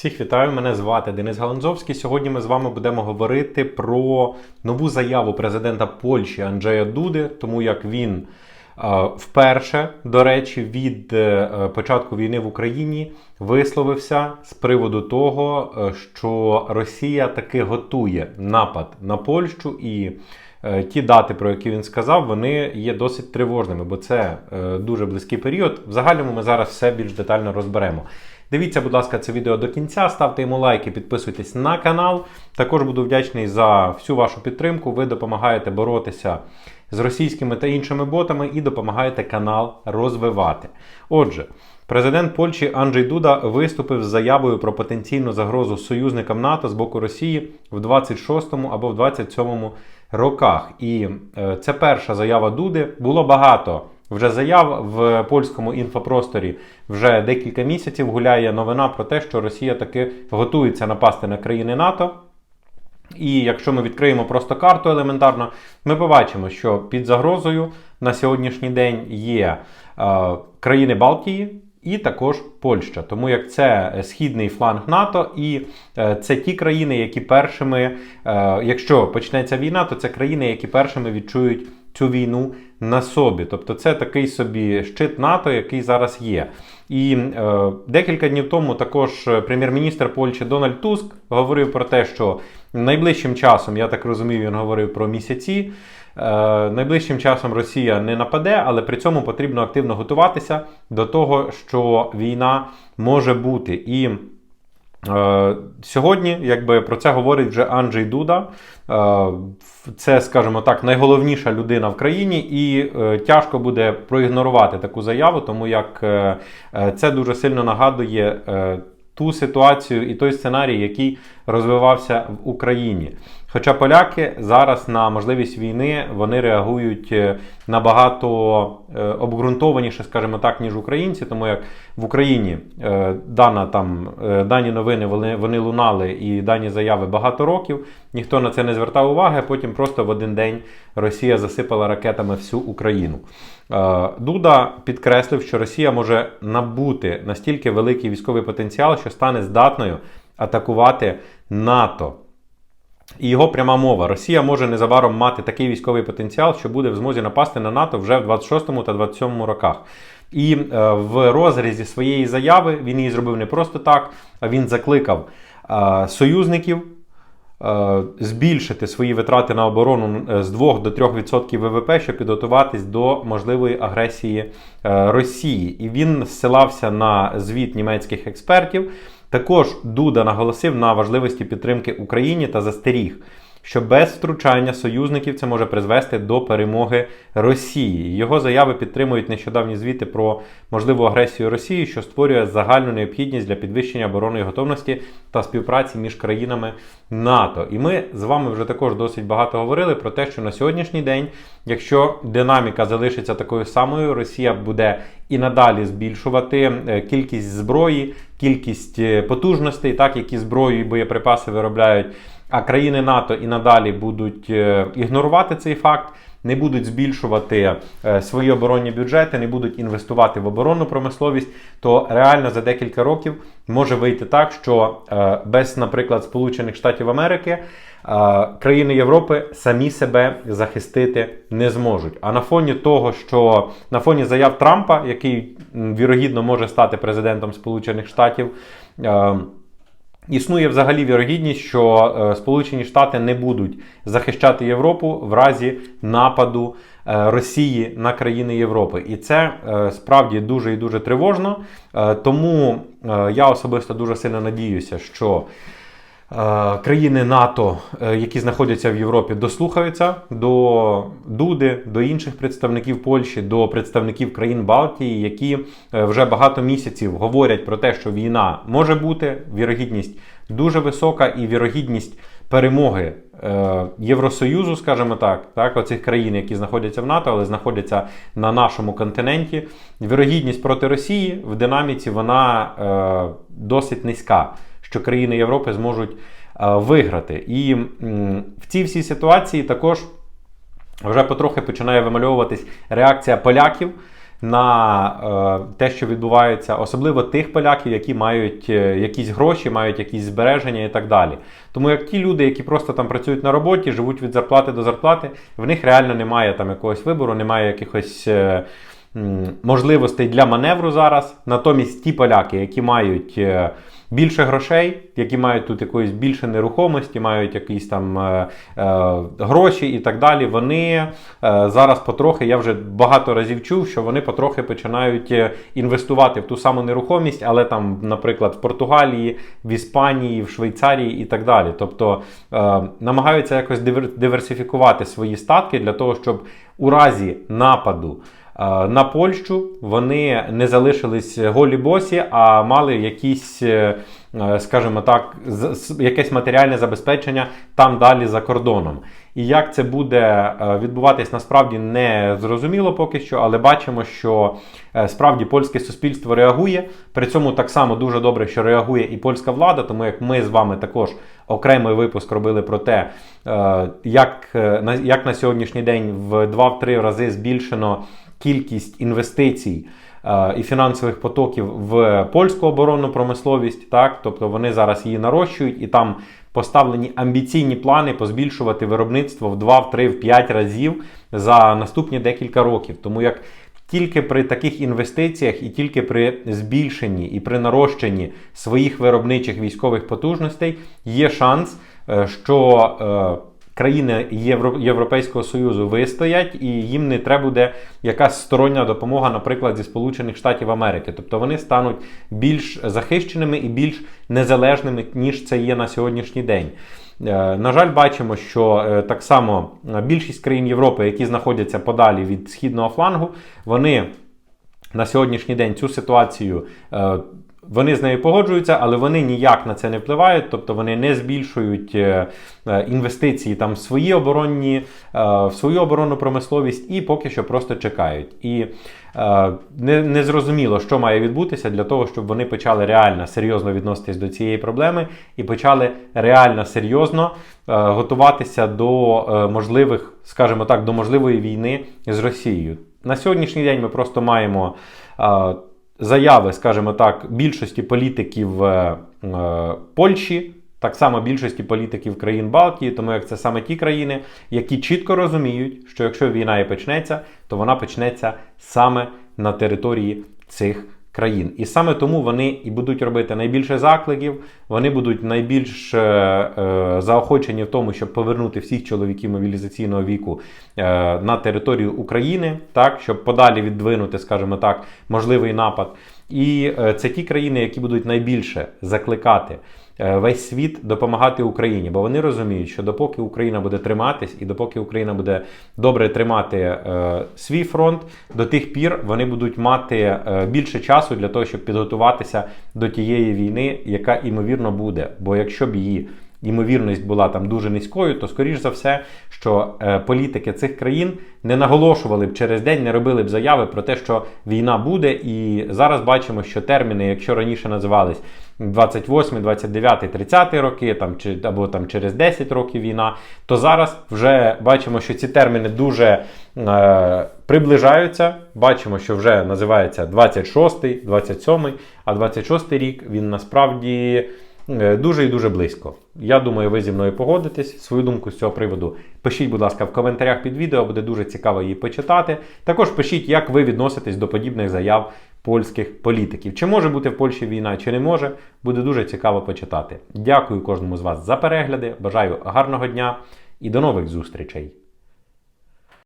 Всіх вітаю, мене звати Денис Галанзовський. Сьогодні ми з вами будемо говорити про нову заяву президента Польщі Анджея Дуди, тому як він е, вперше, до речі, від е, початку війни в Україні висловився з приводу того, е, що Росія таки готує напад на Польщу і. Ті дати, про які він сказав, вони є досить тривожними, бо це дуже близький період. В загальному ми зараз все більш детально розберемо. Дивіться, будь ласка, це відео до кінця, ставте йому лайки, підписуйтесь на канал. Також буду вдячний за всю вашу підтримку. Ви допомагаєте боротися з російськими та іншими ботами і допомагаєте канал розвивати. Отже, президент Польщі Анджей Дуда виступив з заявою про потенційну загрозу союзникам НАТО з боку Росії в 26-му або в 27-му роках. І е, це перша заява Дуди. Було багато. Вже заяв в польському інфопросторі вже декілька місяців гуляє новина про те, що Росія таки готується напасти на країни НАТО. І якщо ми відкриємо просто карту елементарно, ми побачимо, що під загрозою на сьогоднішній день є е, країни Балтії. І також Польща, тому як це східний фланг НАТО, і е, це ті країни, які першими, е, якщо почнеться війна, то це країни, які першими відчують цю війну на собі. Тобто це такий собі щит НАТО, який зараз є. І е, декілька днів тому також прем'єр-міністр Польщі Дональд Туск говорив про те, що найближчим часом, я так розумію, він говорив про місяці. Е, найближчим часом Росія не нападе, але при цьому потрібно активно готуватися до того, що війна може бути. І сьогодні, якби про це говорить вже Анджей Дуда. Е, це, скажімо так, найголовніша людина в країні, і е, тяжко буде проігнорувати таку заяву, тому як е, е, це дуже сильно нагадує. Е, ту ситуацію і той сценарій, який розвивався в Україні. Хоча поляки зараз на можливість війни вони реагують е, набагато е, обґрунтованіше, скажімо так, ніж українці, тому як в Україні е, дана там дані новини вони, вони лунали і дані заяви багато років. Ніхто на це не звертав уваги. Потім просто в один день Росія засипала ракетами всю Україну. Дуда підкреслив, що Росія може набути настільки великий військовий потенціал, що стане здатною атакувати НАТО. І його пряма мова. Росія може незабаром мати такий військовий потенціал, що буде в змозі напасти на НАТО вже в 26-му та 27-му роках. І е, в розрізі своєї заяви він її зробив не просто так, а він закликав е, союзників е, збільшити свої витрати на оборону е, з 2 до 3% ВВП, щоб підготуватись до можливої агресії е, Росії. І він зсилався на звіт німецьких експертів. Також Дуда наголосив на важливості підтримки Україні та застеріг, що без втручання союзників це може призвести до перемоги Росії. Його заяви підтримують нещодавні звіти про можливу агресію Росії, що створює загальну необхідність для підвищення оборонної готовності та співпраці між країнами НАТО. І ми з вами вже також досить багато говорили про те, що на сьогоднішній день, якщо динаміка залишиться такою самою, Росія буде і надалі збільшувати е, кількість зброї, кількість е, потужностей, так які зброю і боєприпаси виробляють. А країни НАТО і надалі будуть е, ігнорувати цей факт, не будуть збільшувати свої оборонні бюджети, не будуть інвестувати в оборонну промисловість, то реально за декілька років може вийти так, що без, наприклад, Сполучених Штатів Америки країни Європи самі себе захистити не зможуть. А на фоні того, що на фоні заяв Трампа, який вірогідно може стати президентом Сполучених Штатів. Існує взагалі вірогідність, що е, Сполучені Штати не будуть захищати Європу в разі нападу е, Росії на країни Європи. І це е, справді дуже і дуже тривожно. Тому я особисто дуже сильно надіюся, що країни НАТО, е, які знаходяться в Європі, дослухаються до Дуди, до інших представників Польщі, до представників країн Балтії, які е, вже багато місяців говорять про те, що війна може бути, вірогідність дуже висока, і вірогідність перемоги Євросоюзу, скажімо так, так, оцих країн, які знаходяться в НАТО, але знаходяться на нашому континенті. Вірогідність проти Росії в динаміці вона е, досить низька що країни Європи зможуть е, виграти. І в цій всій ситуації також вже потрохи починає вимальовуватись реакція поляків. на е, те, що відбувається, особливо тих поляків, які мають е, якісь гроші, мають якісь збереження і так далі. Тому як ті люди, які просто там працюють на роботі, живуть від зарплати до зарплати, в них реально немає там якогось вибору, немає якихось. Можливостей для маневру зараз. Натомість ті поляки, які мають е, більше грошей, які мають тут якоїсь більше нерухомості, мають якісь там е, е, гроші і так далі. Вони зараз потрохи, я вже багато разів чув, що вони потрохи починають інвестувати в ту саму нерухомість, але там, наприклад, в Португалії, в Іспанії, в Швейцарії і так далі. Тобто намагаються якось диверсифікувати свої статки для того, щоб у разі нападу. На Польщу вони не залишились голі босі, а мали якісь, е, е, скажімо так, якесь матеріальне забезпечення там далі за кордоном. І як це буде е, відбуватись, насправді не зрозуміло поки що, але бачимо, що справді польське суспільство реагує. При цьому так само дуже добре, що реагує і польська влада, тому як ми з вами також окремий випуск робили про те, як, на- як на сьогоднішній день в 2-3 рази збільшено кількість інвестицій е, і фінансових потоків в польську оборонну промисловість. Так, тобто вони зараз її нарощують і там поставлені амбіційні плани позбільшувати виробництво в 2, в 3, в 5 разів за наступні декілька років. Тому як тільки при таких інвестиціях і тільки при збільшенні і при нарощенні своїх виробничих військових потужностей є шанс, е, що е, країни Євро- Європейського Союзу вистоять, і їм не треба буде якась стороння допомога, наприклад, зі Сполучених Штатів Америки. Тобто вони стануть більш захищеними і більш незалежними, ніж це є на сьогоднішній день. Е, На жаль, бачимо, що е, так само е, більшість країн Європи, які знаходяться подалі від східного флангу, вони на сьогоднішній день цю ситуацію. Вони з нею погоджуються, але вони ніяк на це не впливають, тобто вони не збільшують е, е, інвестиції там в свої оборонні, е, в свою оборонну промисловість і поки що просто чекають. І не, не зрозуміло, що має відбутися для того, щоб вони почали реально серйозно відноситись до цієї проблеми і почали реально серйозно готуватися до можливих, скажімо так, до можливої війни з Росією. На сьогоднішній день ми просто маємо заяви, скажімо так, більшості політиків е, е, Польщі, так само більшості політиків країн Балтії, тому як це саме ті країни, які чітко розуміють, що якщо війна і почнеться, то вона почнеться саме на території цих. І саме тому вони і будуть робити найбільше закликів, вони будуть найбільш е, е, заохочені в тому, щоб повернути всіх чоловіків мобілізаційного віку е, на територію України, так, щоб подалі віддвинути, скажімо так, можливий напад. І е, це ті країни, які будуть найбільше закликати е, весь світ допомагати Україні, бо вони розуміють, що допоки Україна буде триматись, і допоки Україна буде добре тримати е, свій фронт, до тих пір вони будуть мати е, більше часу для того, щоб підготуватися до тієї війни, яка імовірно буде. Бо якщо б її Ймовірність була там дуже низькою, то скоріш за все, що е, політики цих країн не наголошували б через день, не робили б заяви про те, що війна буде. І зараз бачимо, що терміни, якщо раніше називались 28, 29, 30 роки, там чи або там через 10 років війна, то зараз вже бачимо, що ці терміни дуже е, приближаються. Бачимо, що вже називається 26, 27, а 26 рік він насправді. Е, Дуже і дуже близько. Я думаю, ви зі мною погодитесь. Свою думку з цього приводу пишіть, будь ласка, в коментарях під відео, буде дуже цікаво її почитати. Також пишіть, як ви відноситесь до подібних заяв польських політиків. Чи може бути в Польщі війна, чи не може, буде дуже цікаво почитати. Дякую кожному з вас за перегляди. Бажаю гарного дня і до нових зустрічей!